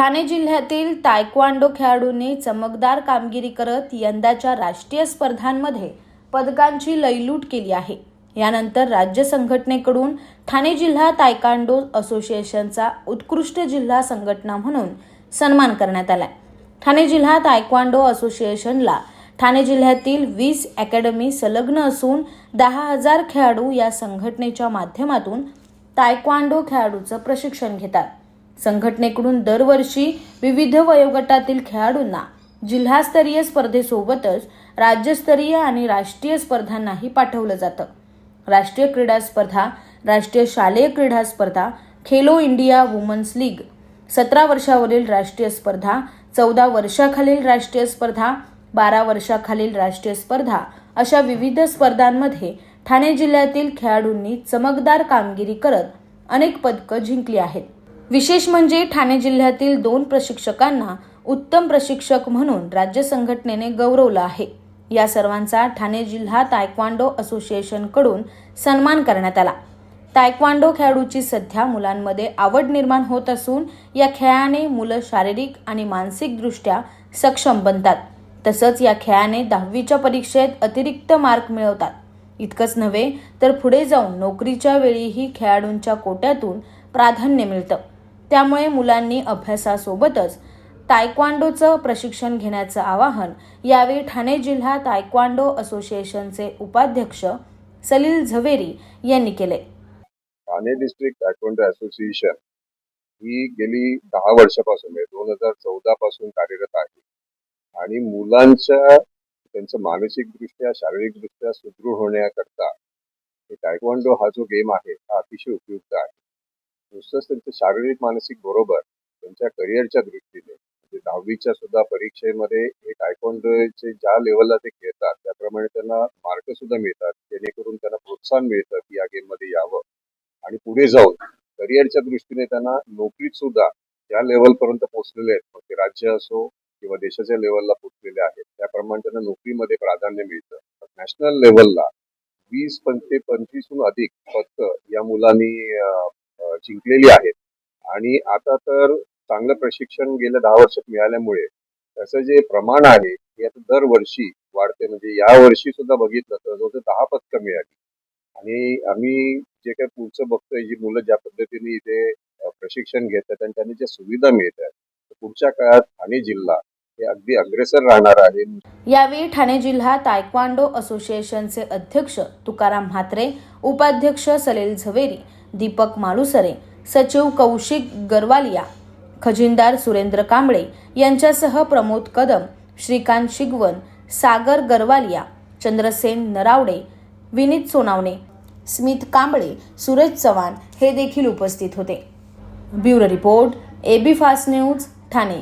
ठाणे जिल्ह्यातील तायक्वांडो खेळाडूंनी चमकदार कामगिरी करत यंदाच्या राष्ट्रीय स्पर्धांमध्ये पदकांची लयलूट केली आहे. यानंतर राज्य संघटनेकडून ठाणे जिल्हा तायकांडो असोसिएशनचा उत्कृष्ट जिल्हा संघटना म्हणून सन्मान करण्यात आला ठाणे जिल्हा तायक्वांडो असोसिएशनला ठाणे जिल्ह्यातील वीस अकॅडमी संलग्न असून दहा हजार खेळाडू या संघटनेच्या माध्यमातून तायक्वांडो खेळाडूचं प्रशिक्षण घेतात. संघटनेकडून दरवर्षी विविध वयोगटातील खेळाडूंना जिल्हास्तरीय स्पर्धेसोबतच राज्यस्तरीय आणि राष्ट्रीय स्पर्धांनाही पाठवलं जातं. राष्ट्रीय क्रीडा स्पर्धा राष्ट्रीय शालेय क्रीडा स्पर्धा खेलो इंडिया वुमन्स लीग सतरा वर्षावरील राष्ट्रीय स्पर्धा चौदा वर्षाखालील राष्ट्रीय स्पर्धा बारा वर्षाखालील राष्ट्रीय स्पर्धा अशा विविध स्पर्धांमध्ये ठाणे जिल्ह्यातील खेळाडूंनी चमकदार कामगिरी करत अनेक पदकं जिंकली आहेत. विशेष म्हणजे ठाणे जिल्ह्यातील दोन प्रशिक्षकांना उत्तम प्रशिक्षक म्हणून राज्य संघटनेने गौरवलं आहे. या सर्वांचा ठाणे जिल्हा तायक्वांडो असोसिएशनकडून सन्मान करण्यात आला. तायक्वांडो खेळाडूची सध्या मुलांमध्ये आवड निर्माण होत असून या खेळाने मुलं शारीरिक आणि मानसिकदृष्ट्या सक्षम बनतात. तसंच या खेळाने दहावीच्या परीक्षेत अतिरिक्त मार्क मिळवतात. इतकंच नव्हे तर पुढे जाऊन नोकरीच्या वेळीही खेळाडूंच्या कोट्यातून प्राधान्य मिळतं. त्यामुळे मुलांनी अभ्यासासोबतच तायक्वांडोचं प्रशिक्षण घेण्याचं आवाहन यावेळी ठाणे जिल्हा तायक्वांडो असोसिएशनचे उपाध्यक्ष सलील झवेरी यांनी केले. ठाणे डिस्ट्रिक्ट तायक्वांडो असोसिएशन ही गेली दहा वर्षापासून म्हणजे दोन हजार चौदा पासून कार्यरत आहे. आणि मुलांच्या त्यांचं मानसिकदृष्ट्या शारीरिकदृष्ट्या सुदृढ होण्याकरता टायक्वांडो हा जो गेम आहे हा अतिशय उपयुक्त आहे. नुसतंच त्यांचं शारीरिक मानसिक बरोबर त्यांच्या करिअरच्या दृष्टीने म्हणजे दहावीच्या सुद्धा परीक्षेमध्ये हे टायकोंडोचे ज्या लेवलला ते खेळतात त्याप्रमाणे त्यांना मार्क सुद्धा मिळतात जेणेकरून त्यांना प्रोत्साहन मिळतं की या गेममध्ये यावं. आणि पुढे जाऊन करिअरच्या दृष्टीने त्यांना नोकरीत सुद्धा ज्या लेवलपर्यंत पोहोचलेले आहेत मग ते राज्य असो किंवा देशाच्या लेवलला पोहोचलेले आहेत त्याप्रमाणे त्यांना नोकरीमध्ये प्राधान्य मिळतं. नॅशनल लेवलला वीस पंचे पंचवीसहून अधिक फक्त या मुलांनी जिंकलेली आहेत. आणि आता तर चांगलं प्रशिक्षण गेल्या दहा वर्षात मिळाल्यामुळे त्याचं जे प्रमाण आहे हे आता दरवर्षी वाढते म्हणजे या वर्षी सुद्धा बघितलं तर जवळजवळ दहा पदकं मिळाली. आणि आम्ही जे काही पुढचं बघतोय जी मुलं ज्या पद्धतीने इथे प्रशिक्षण घेत आहेत आणि त्यांनी ज्या सुविधा मिळत आहेत पुढच्या काळात ठाणे जिल्हा हे अगदी अग्रेसर राहणार आहे. यावेळी ठाणे जिल्हा तायक्वांडो असोसिएशनचे अध्यक्ष तुकाराम म्हात्रे उपाध्यक्ष सलील झवेरी दीपक मालुसरे सचिव कौशिक गरवालिया खजिनदार सुरेंद्र कांबळे यांच्यासह प्रमोद कदम श्रीकांत शिगवन सागर गरवालिया चंद्रसेन नरावडे विनीत सोनावणे स्मित कांबळे सुरेश चव्हाण हे देखील उपस्थित होते. Bureau report AB fast news Thane.